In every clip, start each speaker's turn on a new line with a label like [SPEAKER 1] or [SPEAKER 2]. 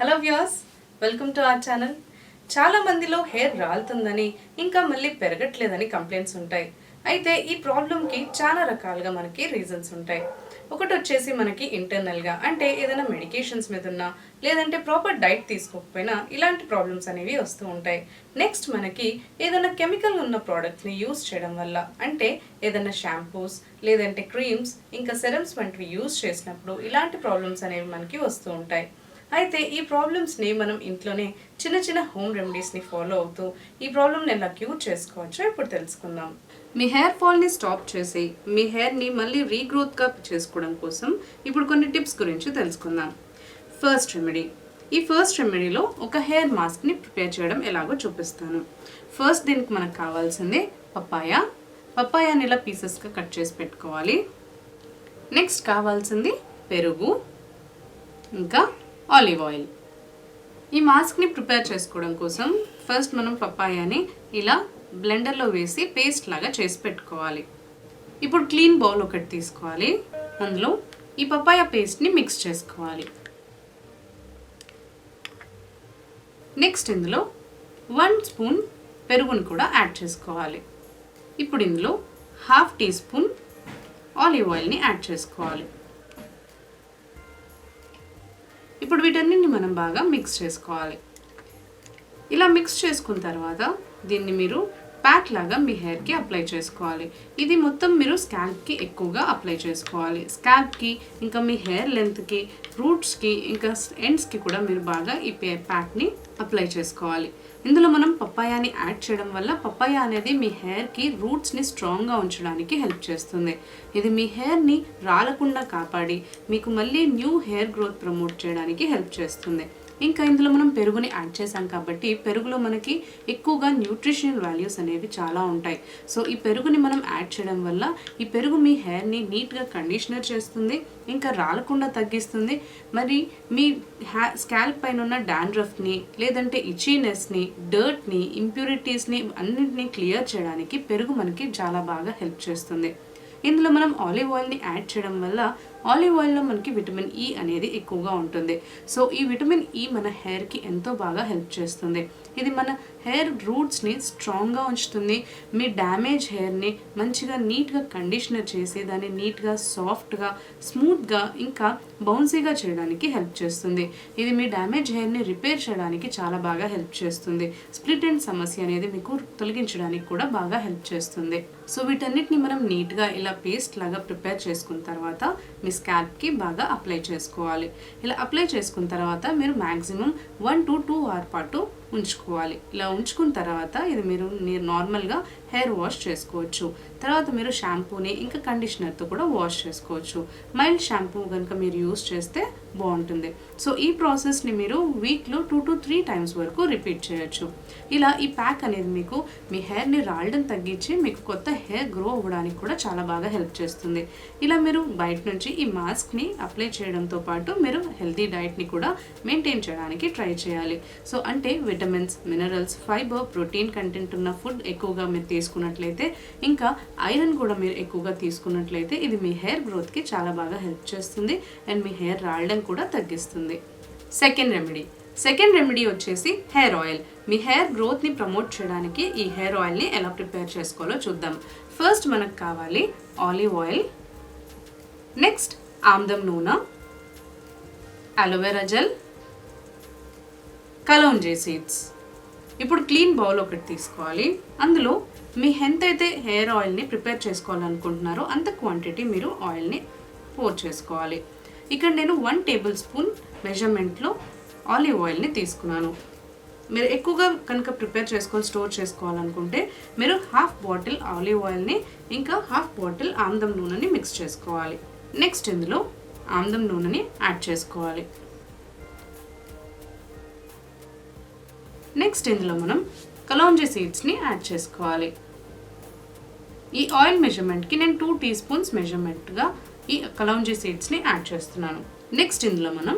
[SPEAKER 1] Hello views welcome to our channel చాలా మందిలో hair రాలుతుందని ఇంకా మళ్ళీ పెరగట్లేదని కంప్లైంట్స్ ఉంటాయి. అయితే ఈ ప్రాబ్లంకి చాలా రకాలుగా మనకి రీజన్స్ ఉంటాయి. ఒకటి వచ్చేసి మనకి ఇంటర్నల్గా అంటే ఏదైనా మెడికేషన్స్ మీద ఉన్నా లేదంటే ప్రాపర్ డైట్ తీసుకోకపోయినా ఇలాంటి ప్రాబ్లమ్స్ అనేవి వస్తూ ఉంటాయి. నెక్స్ట్ మనకి ఏదైనా కెమికల్ ఉన్న ప్రోడక్ట్ని యూస్ చేయడం వల్ల అంటే ఏదైనా షాంపూస్ లేదంటే క్రీమ్స్ ఇంకా సెరమ్స్ వంటివి యూస్ చేసినప్పుడు ఇలాంటి ప్రాబ్లమ్స్ అనేవి మనకి వస్తూ ఉంటాయి. అయితే ఈ ప్రాబ్లమ్స్ని మనం ఇంట్లోనే చిన్న చిన్న హోమ్ రెమెడీస్ని ఫాలో అవుతూ ఈ ప్రాబ్లమ్ని ఎలా క్యూర్ చేసుకోవచ్చో ఇప్పుడు తెలుసుకుందాం. మీ హెయిర్ ఫాల్ని స్టాప్ చేసి మీ హెయిర్ని మళ్ళీ రీగ్రోత్గా చేసుకోవడం కోసం ఇప్పుడు కొన్ని టిప్స్ గురించి తెలుసుకుందాం. ఫస్ట్ రెమెడీ ఈ ఫస్ట్ రెమెడీలో ఒక హెయిర్ మాస్క్ని ప్రిపేర్ చేయడం ఎలాగో చూపిస్తాను. ఫస్ట్ దీనికి మనకు కావాల్సింది పప్పాయ. పప్పాయాని ఇలా పీసెస్గా కట్ చేసి పెట్టుకోవాలి. నెక్స్ట్ కావాల్సింది పెరుగు. ఇంకా ఆలివ్ ఆయిల్. ఈ మాస్క్ని ప్రిపేర్ చేసుకోవడం కోసం ఫస్ట్ మనం పప్పాయాని ఇలా బ్లెండర్లో వేసి పేస్ట్ లాగా చేసి పెట్టుకోవాలి. ఇప్పుడు క్లీన్ బౌల్ ఒకటి తీసుకోవాలి. అందులో ఈ పప్పాయ పేస్ట్ని మిక్స్ చేసుకోవాలి. నెక్స్ట్ ఇందులో వన్ స్పూన్ పెరుగును కూడా యాడ్ చేసుకోవాలి. ఇప్పుడు ఇందులో హాఫ్ టీ స్పూన్ ఆలివ్ ఆయిల్ని యాడ్ చేసుకోవాలి. ఇప్పుడు వీటన్నిటిని మనం బాగా మిక్స్ చేసుకోవాలి. ఇలా మిక్స్ చేసుకున్న తర్వాత దీన్ని మీరు ప్యాక్ లాగా మీ హెయిర్కి అప్లై చేసుకోవాలి. ఇది మొత్తం మీరు స్కాల్ప్కి ఎక్కువగా అప్లై చేసుకోవాలి. స్కాల్ప్కి ఇంకా మీ హెయిర్ లెంత్కి రూట్స్కి ఇంకా ఎండ్స్కి కూడా మీరు బాగా ఈ ప్యాక్ని అప్లై చేసుకోవాలి. ఇందులో మనం పప్పాయాని యాడ్ చేయడం వల్ల పప్పాయ అనేది మీ హెయిర్కి రూట్స్ని స్ట్రాంగ్గా ఉంచడానికి హెల్ప్ చేస్తుంది. ఇది మీ హెయిర్ని రాలకుండా కాపాడి మీకు మళ్ళీ న్యూ హెయిర్ గ్రోత్ ప్రమోట్ చేయడానికి హెల్ప్ చేస్తుంది. ఇంకా ఇందులో మనం పెరుగుని యాడ్ చేసాం కాబట్టి పెరుగులో మనకి ఎక్కువగా న్యూట్రిషనల్ వాల్యూస్ అనేవి చాలా ఉంటాయి. సో ఈ పెరుగుని మనం యాడ్ చేయడం వల్ల ఈ పెరుగు మీ హెయిర్ని నీట్గా కండిషనర్ చేస్తుంది ఇంకా రాలకుండా తగ్గిస్తుంది. మరి మీ హ్యా స్కాల్ప్ పైన ఉన్న డాండ్రఫ్ని లేదంటే ఇచీనెస్ని డర్ట్ని ఇంప్యూరిటీస్ని అన్నింటినీ క్లియర్ చేయడానికి పెరుగు మనకి చాలా బాగా హెల్ప్ చేస్తుంది. ఇందులో మనం ఆలివ్ ఆయిల్ని యాడ్ చేయడం వల్ల ఆలివ్ ఆయిల్లో మనకి విటమిన్ ఈ అనేది ఎక్కువగా ఉంటుంది. సో ఈ విటమిన్ ఈ మన హెయిర్కి ఎంతో బాగా హెల్ప్ చేస్తుంది. ఇది మన హెయిర్ రూట్స్ని స్ట్రాంగ్గా ఉంచుతుంది. మీ డ్యామేజ్ హెయిర్ని మంచిగా నీట్గా కండిషనర్ చేసి దాన్ని నీట్గా సాఫ్ట్గా స్మూత్గా ఇంకా బౌన్సీగా చేయడానికి హెల్ప్ చేస్తుంది. ఇది మీ డ్యామేజ్ హెయిర్ని రిపేర్ చేయడానికి చాలా బాగా హెల్ప్ చేస్తుంది. స్ప్లిట్ అండ్ సమస్య అనేది మీకు తొలగించడానికి కూడా బాగా హెల్ప్ చేస్తుంది. సో వీటన్నిటిని మనం నీట్గా ఇలా పేస్ట్ లాగా ప్రిపేర్ చేసుకున్న తర్వాత మీ స్కాల్ప్కి బాగా అప్లై చేసుకోవాలి. ఇలా అప్లై చేసుకున్న తర్వాత మీరు maximum one to two hour పాటు ఉంచుకోవాలి. ఇలా ఉంచుకున్న తర్వాత ఇది మీరు మీరు నార్మల్గా హెయిర్ వాష్ చేసుకోవచ్చు. తర్వాత మీరు షాంపూని ఇంకా కండిషనర్తో కూడా వాష్ చేసుకోవచ్చు. మైల్డ్ షాంపూ కనుక మీరు యూస్ చేస్తే బాగుంటుంది. సో ఈ ప్రాసెస్ని మీరు వీక్లో టూ టు త్రీ టైమ్స్ వరకు రిపీట్ చేయొచ్చు. ఇలా ఈ ప్యాక్ అనేది మీకు మీ హెయిర్ని రాలడం తగ్గించి మీకు కొత్త హెయిర్ గ్రో అవ్వడానికి కూడా చాలా బాగా హెల్ప్ చేస్తుంది. ఇలా మీరు బయట నుంచి ఈ మాస్క్ని అప్లై చేయడంతో పాటు మీరు హెల్తీ డైట్ని కూడా మెయింటైన్ చేయడానికి ట్రై చేయాలి. సో అంటే vitamins minerals fibre protein content ఉన్న ఫుడ్ ఎక్కువగా మీరు తీసుకున్నట్లయితే ఇంకా ఐరన్ కూడా మీరు ఎక్కువగా తీసుకున్నట్లయితే ఇది మీ హెయిర్ గ్రోత్కి చాలా బాగా హెల్ప్ చేస్తుంది అండ్ మీ హెయిర్ రాయడం కూడా తగ్గిస్తుంది. Second remedy. సెకండ్ రెమెడీ వచ్చేసి హెయిర్ ఆయిల్. మీ హెయిర్ గ్రోత్ని ప్రమోట్ చేయడానికి ఈ హెయిర్ ఆయిల్ని ఎలా ప్రిపేర్ చేసుకోవాలో చూద్దాం. ఫస్ట్ మనకు కావాలి ఆలివ్ ఆయిల్. నెక్స్ట్ ఆమ్దం నూనె. Aloe vera gel. Kalonji seeds. ఇప్పుడు క్లీన్ బౌల్ ఒకటి తీసుకోవాలి. అందులో మీ ఎంత అయితే హెయిర్ ఆయిల్ని ప్రిపేర్ చేసుకోవాలనుకుంటున్నారో అంత క్వాంటిటీ మీరు ఆయిల్ని పోర్ చేసుకోవాలి. ఇక్కడ నేను వన్ టేబుల్ స్పూన్ మెజర్మెంట్లో ఆలివ్ ఆయిల్ని తీసుకున్నాను. మీరు ఎక్కువగా కనుక ప్రిపేర్ చేసుకొని స్టోర్ చేసుకోవాలనుకుంటే మీరు హాఫ్ బాటిల్ ఆలివ్ ఆయిల్ని ఇంకా హాఫ్ బాటిల్ ఆమ్దం నూనెని మిక్స్ చేసుకోవాలి. నెక్స్ట్ ఇందులో ఆమ్దం నూనెని యాడ్ చేసుకోవాలి. నెక్స్ట్ ఇందులో మనం కలాంజీ సీడ్స్ని యాడ్ చేసుకోవాలి. ఈ ఆయిల్ మెజర్మెంట్కి నేను టూ టీ స్పూన్స్ మెజర్మెంట్గా ఈ కలౌంజీ సీడ్స్ని యాడ్ చేస్తున్నాను. నెక్స్ట్ ఇందులో మనం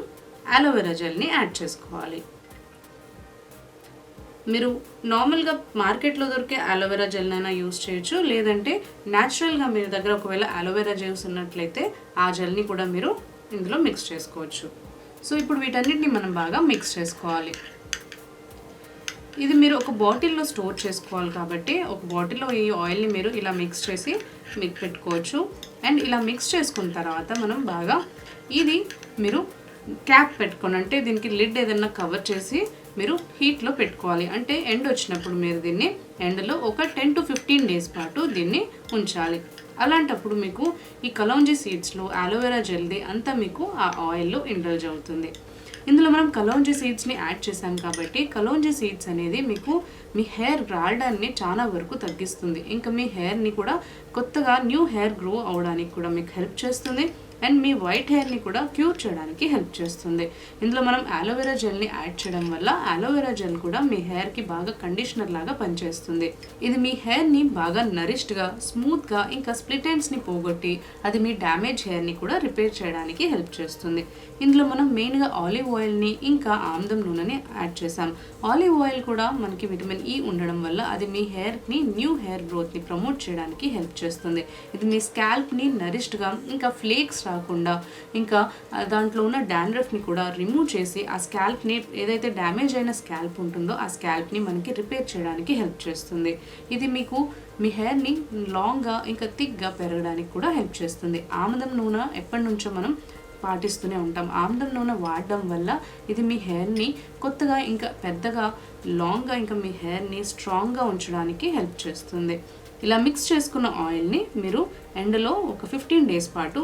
[SPEAKER 1] అలోవెరా జెల్ని యాడ్ చేసుకోవాలి. మీరు నార్మల్గా మార్కెట్లో దొరికే అలోవెరా జెల్ అయినా యూస్ చేయొచ్చు లేదంటే న్యాచురల్గా మీ దగ్గర ఒకవేళ అలోవెరా జెల్స్ ఉన్నట్లయితే ఆ జెల్ని కూడా మీరు ఇందులో మిక్స్ చేసుకోవచ్చు. సో ఇప్పుడు వీటన్నిటిని మనం బాగా మిక్స్ చేసుకోవాలి. ఇది మీరు ఒక బాటిల్లో స్టోర్ చేసుకోవాలి కాబట్టి ఒక బాటిల్లో ఈ ఆయిల్ని మీరు ఇలా మిక్స్ చేసి మీకు పెట్టుకోవచ్చు. అండ్ ఇలా మిక్స్ చేసుకున్న తర్వాత మనం బాగా ఇది మీరు క్యాప్ పెట్టుకోండి అంటే దీనికి లిడ్ ఏదన్నా కవర్ చేసి మీరు హీట్లో పెట్టుకోవాలి. అంటే ఎండ్ వచ్చినప్పుడు మీరు దీన్ని ఎండలో ఒక టెన్ టు ఫిఫ్టీన్ డేస్ పాటు దీన్ని ఉంచాలి. అలాంటప్పుడు మీకు ఈ కలౌంజీ సీడ్స్లో అలోవెరా జెల్ది అంతా మీకు ఆ ఆయిల్లో ఇండల్జ్ అవుతుంది. ఇందులో మనం కలోంజీ సీడ్స్ని యాడ్ చేసాం కాబట్టి కలోంజీ సీడ్స్ అనేది మీకు మీ హెయిర్ రాలడాన్ని చాలా వరకు తగ్గిస్తుంది. ఇంకా మీ హెయిర్ని కూడా కొత్తగా న్యూ హెయిర్ గ్రో అవడానికి కూడా మీకు హెల్ప్ చేస్తుంది. అండ్ మీ వైట్ హెయిర్ని కూడా క్యూర్ చేయడానికి హెల్ప్ చేస్తుంది. ఇందులో మనం అలోవెరా జెల్ని యాడ్ చేయడం వల్ల అలోవెరా జెల్ కూడా మీ హెయిర్కి బాగా కండిషనర్ లాగా పనిచేస్తుంది. ఇది మీ హెయిర్ని బాగా నరిష్డ్గా స్మూత్గా ఇంకా స్ప్లిట్ ఎండ్స్ని పోగొట్టి అది మీ డ్యామేజ్ హెయిర్ని కూడా రిపేర్ చేయడానికి హెల్ప్ చేస్తుంది. ఇందులో మనం మెయిన్గా ఆలివ్ ఆయిల్ని ఇంకా ఆమ్దం నూనెని యాడ్ చేసాం ఆలివ్ ఆయిల్ కూడా మనకి విటమిన్ ఈ e ఉండడం వల్ల అది మీ హెయిర్ని న్యూ హెయిర్ గ్రోత్ని ప్రమోట్ చేయడానికి హెల్ప్ చేస్తుంది. ఇది మీ స్కాల్ప్ని నరిష్డ్గా ఇంకా ఫ్లేక్స్ కాకుండా ఇంకా దాంట్లో ఉన్న డాండ్రఫ్ని కూడా రిమూవ్ చేసి ఆ స్కాల్ప్ని ఏదైతే డ్యామేజ్ అయిన స్కాల్ప్ ఉంటుందో ఆ స్కాల్ప్ని మనకి రిపేర్ చేయడానికి హెల్ప్ చేస్తుంది. ఇది మీకు మీ హెయిర్ని లాంగ్గా ఇంకా థిక్గా పెరగడానికి కూడా హెల్ప్ చేస్తుంది. ఆముదం నూనె ఎప్పటి నుంచో మనం పాటిస్తూనే ఉంటాం. ఆముదం నూనె వాడడం వల్ల ఇది మీ హెయిర్ని కొత్తగా ఇంకా పెద్దగా లాంగ్గా ఇంకా మీ హెయిర్ని స్ట్రాంగ్గా ఉంచడానికి హెల్ప్ చేస్తుంది. ఇలా మిక్స్ చేసుకున్న ఆయిల్ని మీరు ఎండలో ఒక ఫిఫ్టీన్ డేస్ పాటు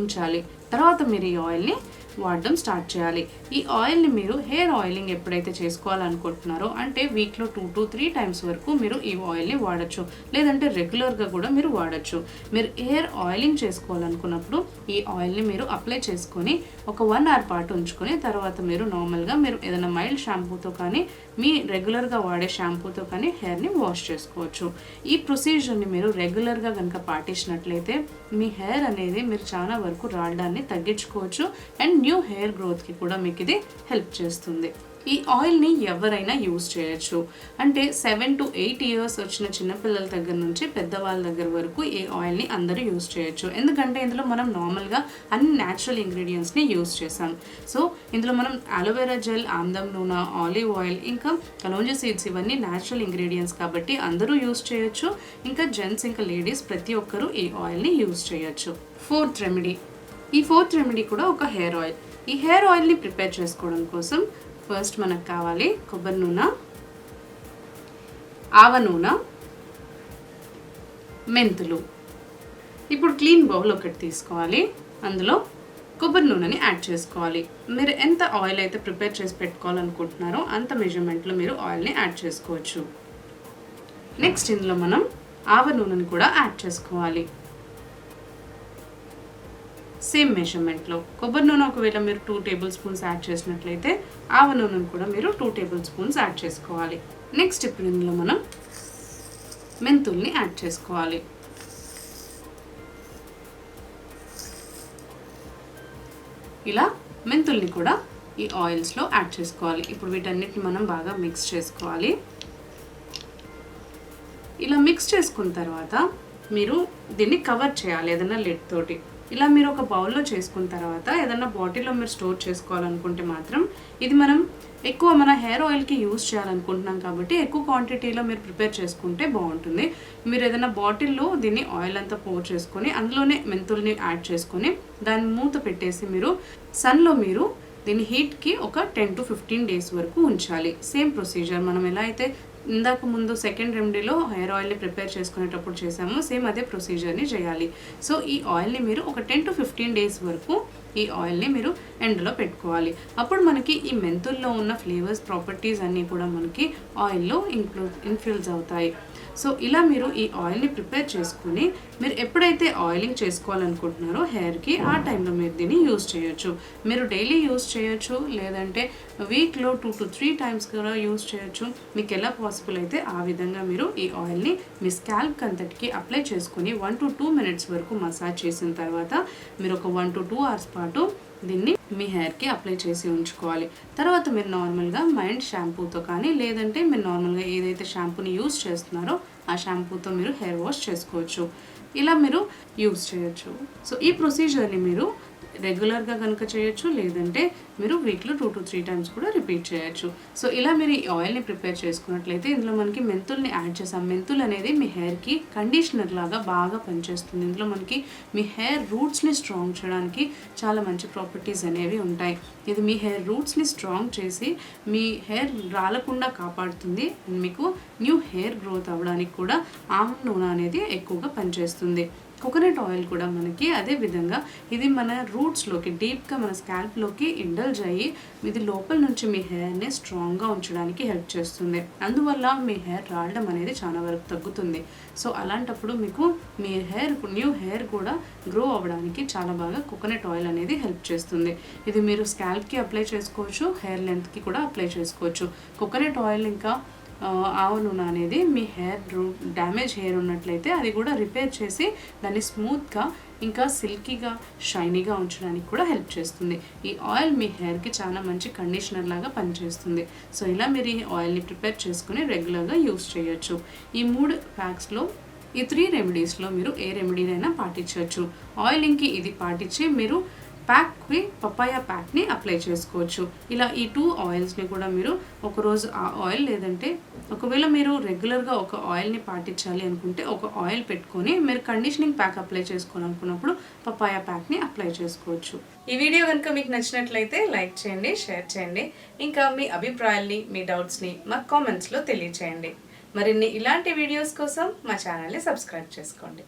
[SPEAKER 1] ఉంచాలి. తర్వాత మీరు ఈ ఆయిల్ని వాడడం స్టార్ట్ చేయాలి. ఈ ఆయిల్ని మీరు హెయిర్ ఆయిలింగ్ ఎప్పుడైతే చేసుకోవాలనుకుంటున్నారో అంటే వీక్లో టూ టు త్రీ టైమ్స్ వరకు మీరు ఈ ఆయిల్ని వాడచ్చు. లేదంటే రెగ్యులర్గా కూడా మీరు వాడచ్చు. మీరు హెయిర్ ఆయిలింగ్ చేసుకోవాలనుకున్నప్పుడు ఈ ఆయిల్ని మీరు అప్లై చేసుకొని ఒక వన్ అవర్ పాటు ఉంచుకొని తర్వాత మీరు నార్మల్గా మీరు ఏదైనా మైల్డ్ షాంపూతో కానీ మీ రెగ్యులర్గా వాడే షాంపూతో కానీ హెయిర్ని వాష్ చేసుకోవచ్చు. ఈ ప్రొసీజర్ని మీరు రెగ్యులర్గా కనుక పాటించినట్లయితే మీ హెయిర్ అనేది మీరు చాలా వరకు రావడాన్ని తగ్గించుకోవచ్చు. అండ్ న్యూ హెయిర్ గ్రోత్కి కూడా మీకు ఇది హెల్ప్ చేస్తుంది. ఈ ఆయిల్ని ఎవరైనా యూజ్ చేయొచ్చు. అంటే సెవెన్ టు ఎయిట్ ఇయర్స్ వచ్చిన చిన్నపిల్లల దగ్గర నుంచి పెద్దవాళ్ళ దగ్గర వరకు ఈ ఆయిల్ని అందరూ యూజ్ చేయొచ్చు. ఎందుకంటే ఇందులో మనం నార్మల్గా అన్ని న్యాచురల్ ఇంగ్రీడియంట్స్ని యూజ్ చేసాం సో ఇందులో మనం అలోవెరా జెల్ ఆమ్దం నూనె ఆలివ్ ఆయిల్ ఇంకా కలోంజీ సీడ్స్ ఇవన్నీ న్యాచురల్ ఇంగ్రీడియంట్స్ కాబట్టి అందరూ యూజ్ చేయొచ్చు. ఇంకా జెంట్స్ ఇంకా లేడీస్ ప్రతి ఒక్కరూ ఈ ఆయిల్ని యూజ్ చేయొచ్చు. Fourth remedy. ఈ ఫోర్త్ రెమెడీ కూడా ఒక హెయిర్ ఆయిల్. ఈ హెయిర్ ఆయిల్ని ప్రిపేర్ చేసుకోవడం కోసం ఫస్ట్ మనకు కావాలి కొబ్బరి నూనె ఆవ నూనె మెంతులు. ఇప్పుడు క్లీన్ బౌల్ ఒకటి తీసుకోవాలి. అందులో కొబ్బరి నూనెని యాడ్ చేసుకోవాలి. మీరు ఎంత ఆయిల్ అయితే ప్రిపేర్ చేసి పెట్టుకోవాలనుకుంటున్నారో అంత మెజర్మెంట్లో మీరు ఆయిల్ని యాడ్ చేసుకోవచ్చు. నెక్స్ట్ ఇందులో మనం ఆవ నూనెని కూడా యాడ్ చేసుకోవాలి. సేమ్ మెజర్మెంట్లో. కొబ్బరి నూనె ఒకవేళ మీరు టూ టేబుల్ స్పూన్స్ యాడ్ చేసినట్లయితే ఆవ నూనెను కూడా మీరు టూ టేబుల్ స్పూన్స్ యాడ్ చేసుకోవాలి. నెక్స్ట్ ఇప్పుడు ఇందులో మనం మెంతుల్ని యాడ్ చేసుకోవాలి. ఇలా మెంతుల్ని కూడా ఈ ఆయిల్స్లో యాడ్ చేసుకోవాలి. ఇప్పుడు వీటన్నిటిని మనం బాగా మిక్స్ చేసుకోవాలి. ఇలా మిక్స్ చేసుకున్న తర్వాత మీరు దీన్ని కవర్ చేయాలి ఏదైనా లిడ్ తోటి. ఇలా మీరు ఒక బౌల్లో చేసుకున్న తర్వాత ఏదైనా బాటిల్లో మీరు స్టోర్ చేసుకోవాలనుకుంటే మాత్రం ఇది మనం ఎక్కువ మన హెయిర్ ఆయిల్కి యూజ్ చేయాలనుకుంటున్నాం కాబట్టి ఎక్కువ క్వాంటిటీలో మీరు ప్రిపేర్ చేసుకుంటే బాగుంటుంది. మీరు ఏదైనా బాటిల్లో దీన్ని ఆయిల్ అంతా పోర్ చేసుకొని అందులోనే మెంతుల్ని యాడ్ చేసుకొని దాన్ని మూత పెట్టేసి మీరు సన్లో మీరు దీని హీట్కి ఒక టెన్ టు ఫిఫ్టీన్ డేస్ వరకు ఉంచాలి. సేమ్ ప్రొసీజర్ మనం ఎలా అయితే ఇందాక ముందు సెకండ్ రెమెడీలో హెయిర్ ఆయిల్ని ప్రిపేర్ చేసుకునేటప్పుడు చేసాము సేమ్ అదే ప్రొసీజర్ని చేయాలి. సో ఈ ఆయిల్ని మీరు ఒక టెన్ టు ఫిఫ్టీన్ డేస్ వరకు ఈ ఆయిల్ని మీరు ఎండలో పెట్టుకోవాలి. అప్పుడు మనకి ఈ మెంతుల్లో ఉన్న ఫ్లేవర్స్ ప్రాపర్టీస్ అన్నీ కూడా మనకి ఆయిల్లో ఇంక్లూ ఇన్ఫ్యూజ్ అవుతాయి. సో ఇలా మీరు ఈ ఆయిల్ని ప్రిపేర్ చేసుకుని మీరు ఎప్పుడైతే ఆయిలింగ్ చేసుకోవాలనుకుంటున్నారో హెయిర్కి ఆ టైంలో మీరు దీన్ని యూస్ చేయొచ్చు. మీరు డైలీ యూజ్ చేయొచ్చు లేదంటే వీక్లో టూ టు త్రీ టైమ్స్ కూడా యూజ్ చేయొచ్చు. మీకు ఎలా పాసిబుల్ అయితే ఆ విధంగా మీరు ఈ ఆయిల్ని మీ స్కాల్ప్ అంతటికి అప్లై చేసుకుని వన్ టు టూ మినిట్స్ వరకు మసాజ్ చేసిన తర్వాత మీరు ఒక వన్ టు టూ అవర్స్ పాటు దీన్ని మీ హెయిర్కి అప్లై చేసి ఉంచుకోవాలి. తర్వాత మీరు నార్మల్గా మైండ్ షాంపూతో కానీ లేదంటే మీరు నార్మల్గా ఏదైతే షాంపూని యూజ్ చేస్తున్నారో ఆ షాంపూతో మీరు హెయిర్ వాష్ చేసుకోవచ్చు. ఇలా మీరు యూస్ చేయొచ్చు. సో ఈ ప్రొసీజర్ని మీరు రెగ్యులర్గా కనుక చేయొచ్చు లేదంటే మీరు వీక్లో టూ టు త్రీ టైమ్స్ కూడా రిపీట్ చేయొచ్చు. సో ఇలా మీరు ఈ ఆయిల్ని ప్రిపేర్ చేసుకున్నట్లయితే ఇందులో మనకి మెంతుల్ని యాడ్ చేసాం. మెంతులు అనేది మీ హెయిర్కి కండిషనర్ లాగా బాగా పనిచేస్తుంది. ఇందులో మనకి మీ హెయిర్ రూట్స్ని స్ట్రాంగ్ చేయడానికి చాలా మంచి ప్రాపర్టీస్ అనేవి ఉంటాయి. ఇది మీ హెయిర్ రూట్స్ని స్ట్రాంగ్ చేసి మీ హెయిర్ రాలకుండా కాపాడుతుంది. మీకు న్యూ హెయిర్ గ్రోత్ అవ్వడానికి కూడా ఆమ్ నూనె అనేది ఎక్కువగా పనిచేస్తుంది. కోకోనట్ ఆయిల్ కూడా మనకి అదే విధంగా ఇది మన రూట్స్లోకి డీప్గా మన స్కాల్ప్లోకి ఇండల్జ్ అయ్యి ఇది లోపల నుంచి మీ హెయిర్ని స్ట్రాంగ్గా ఉంచడానికి హెల్ప్ చేస్తుంది. అందువల్ల మీ హెయిర్ రావడం అనేది చాలా వరకు తగ్గుతుంది. సో అలాంటప్పుడు మీకు మీ హెయిర్ న్యూ హెయిర్ కూడా గ్రో అవ్వడానికి చాలా బాగా కోకోనట్ ఆయిల్ అనేది హెల్ప్ చేస్తుంది. ఇది మీరు స్కాల్ప్కి అప్లై చేసుకోవచ్చు హెయిర్ లెంత్కి కూడా అప్లై చేసుకోవచ్చు. కోకోనట్ ఆయిల్ ఇంకా ఆవు నూనె అనేది మీ హెయిర్ డ్యామేజ్ హెయిర్ ఉన్నట్లయితే అది కూడా రిపేర్ చేసి దాన్ని స్మూత్గా ఇంకా సిల్కీగా షైనీగా ఉంచడానికి కూడా హెల్ప్ చేస్తుంది. ఈ ఆయిల్ మీ హెయిర్కి చాలా మంచి కండిషనర్ లాగా పనిచేస్తుంది. సో ఇలా మీరు ఈ ఆయిల్ని ప్రిపేర్ చేసుకుని రెగ్యులర్గా యూస్ చేయొచ్చు. ఈ మూడు ప్యాక్స్లో ఈ త్రీ రెమెడీస్లో మీరు ఏ రెమెడీనైనా పాటించవచ్చు. ఆయిలింగ్కి ఇది పాటించి మీరు ప్యాక్కి పపాయ ప్యాక్ని అప్లై చేసుకోవచ్చు. ఇలా ఈ టూ ఆయిల్స్ని కూడా మీరు ఒకరోజు ఆ ఆయిల్ లేదంటే ఒకవేళ మీరు రెగ్యులర్గా ఒక ఆయిల్ని పాటించాలి అనుకుంటే ఒక ఆయిల్ పెట్టుకొని మీరు కండిషనింగ్ ప్యాక్ అప్లై చేసుకోవాలనుకున్నప్పుడు పపాయ ప్యాక్ని అప్లై చేసుకోవచ్చు. ఈ వీడియో కనుక మీకు నచ్చినట్లయితే లైక్ చేయండి షేర్ చేయండి. ఇంకా మీ అభిప్రాయాల్ని మీ డౌట్స్ని మా కామెంట్స్లో తెలియచేయండి. మరిన్ని ఇలాంటి వీడియోస్ కోసం మా ఛానల్ని సబ్స్క్రైబ్ చేసుకోండి.